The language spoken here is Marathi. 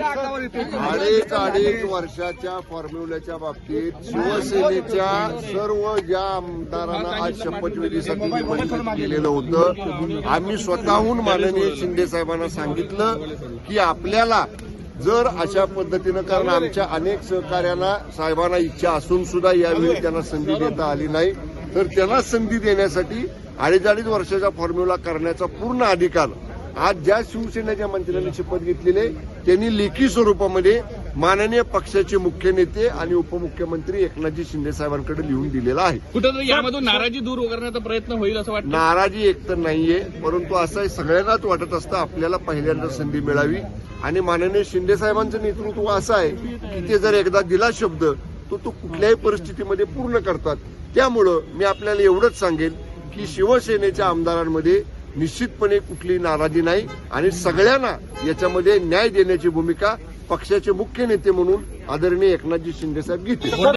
अनेक अनेक वर्षाच्या फॉर्म्युल्याच्या बाबतीत शिवसेनेच्या सर्व ज्या आमदारांना आज शपथविधीसाठी निमंत्रित केलेलं होतं. आम्ही स्वतःहून माननीय शिंदे साहेबांना सांगितलं की आपल्याला जर अशा पद्धतीनं कारण आमच्या अनेक सहकार्यांना साहेबांना इच्छा असून सुद्धा यावेळी त्यांना संधी देता आली नाही तर त्यांना संधी देण्यासाठी अडीच अडीच वर्षाचा फॉर्म्युला करण्याचा पूर्ण अधिकार आज ज्या शिवसेनेच्या मंत्र्यांनी शपथ घेतलेले त्यांनी लेखी स्वरूपामध्ये माननीय पक्षाचे मुख्य नेते आणि उपमुख्यमंत्री एकनाथजी शिंदे साहेबांकडे लिहून दिलेला आहे. कुठेतरी यामधून नाराजी दूर करण्याचा प्रयत्न होईल असं वाटतं? नाराजी एकतर नाहीये परंतु असं सगळ्यांनाच वाटत असतं आपल्याला पहिल्यांदा संधी मिळावी. आणि माननीय शिंदे साहेबांचं नेतृत्व असं आहे की ते जर एकदा दिला शब्द तो तो कुठल्याही परिस्थितीमध्ये पूर्ण करतात. त्यामुळं मी आपल्याला एवढंच सांगेन की शिवसेनेच्या आमदारांमध्ये निश्चितपणे कुठली नाराजी नाही आणि सगळ्यांना याच्यामध्ये न्याय देण्याची भूमिका पक्षाचे मुख्य नेते म्हणून आदरणीय एकनाथजी शिंदे साहेब घेतील.